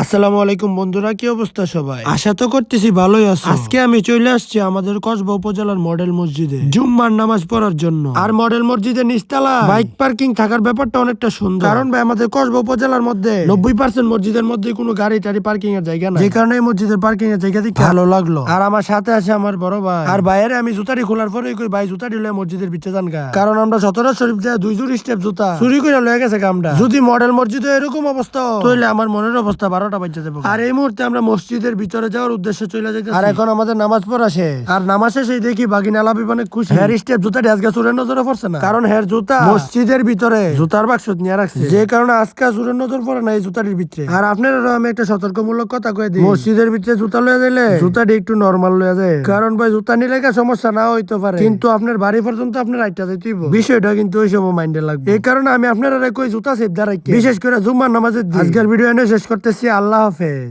আসসালামু আলাইকুম বন্ধুরা কি অবস্থা সবাই? আশা তো করতেছি ভালোই আছো। আজকে আমি চলে আসছি আমাদের কসবা উপজেলার মডেল মসজিদে। জুম্মার নামাজ পড়ার জন্য। আর মডেল মসজিদে নিস্তালা। বাইক পার্কিং থাকার ব্যাপারটা অনেকটা সুন্দর। কারণ ভাই আমাদের কসবা উপজেলার মধ্যে নব্বই পার্সেন্ট মসজিদের মধ্যে কোনো গাড়ি টাড়ি পার্কিং এর জায়গা না যে কারণে মসজিদের পার্কিং এর জায়গা থেকে ভালো লাগল। আর আমার সাথে আছে আমার বড় ভাই। আর বাইরে আমি জুতারি খোলার পরে কই ভাই জুতারি লয়ে মসজিদের ভিতরে যান গা। কারণ আমরা সতেরো শরীফ যায় দুই জোড় স্টেপ জুতা। চুরি করে লয়ে গেছে কামটা। যদি মডেল মসজিদে এরকম অবস্থা তাহলে আমার মনের অবস্থা বারোটা বাজে যাবে আর এই মুহূর্তে আমরা মসজিদের ভিতরে যাওয়ার উদ্দেশ্যে চলে যাইতে আর এখন আমাদের নামাজ পড়া শেষ। আর নামাজ শেষে দেখি বাগিনা লাভি মানে খুশি। হেয়ার স্টেপ আজকে চুরের নজরে পড়ছে না? কারণ হেয়ার জুতা মসজিদের ভিতরে জুতার বাক্স নিয়ে রাখছে। যে কারণে আজকে চুরের নজর পড়ে না এই জুতাটির ভিতরে। আর আপনারা আমি একটা সতর্কমূলক কথা কয়ে দিই। মসজিদের ভিতরে জুতা লয়ে দিলে জুতাটি একটু নরমাল লয়ে যায়। কারণ ভাই জুতা নিলে কা সমস্যা না হইতে পারে? কিন্তু আপনার বাড়ি পর্যন্ত আপনার আইটা যাইতে হইব। বিষয়টা কিন্তু ওই সময় মাইন্ডে লাগবে। এই কারণে আমি আপনারা কই জুতা সেফ রাখি বিশেষ করে জুম্মার নামাজের। আজকের ভিডিও এনে শেষ করতেছি। আল্লাহ হাফেজ।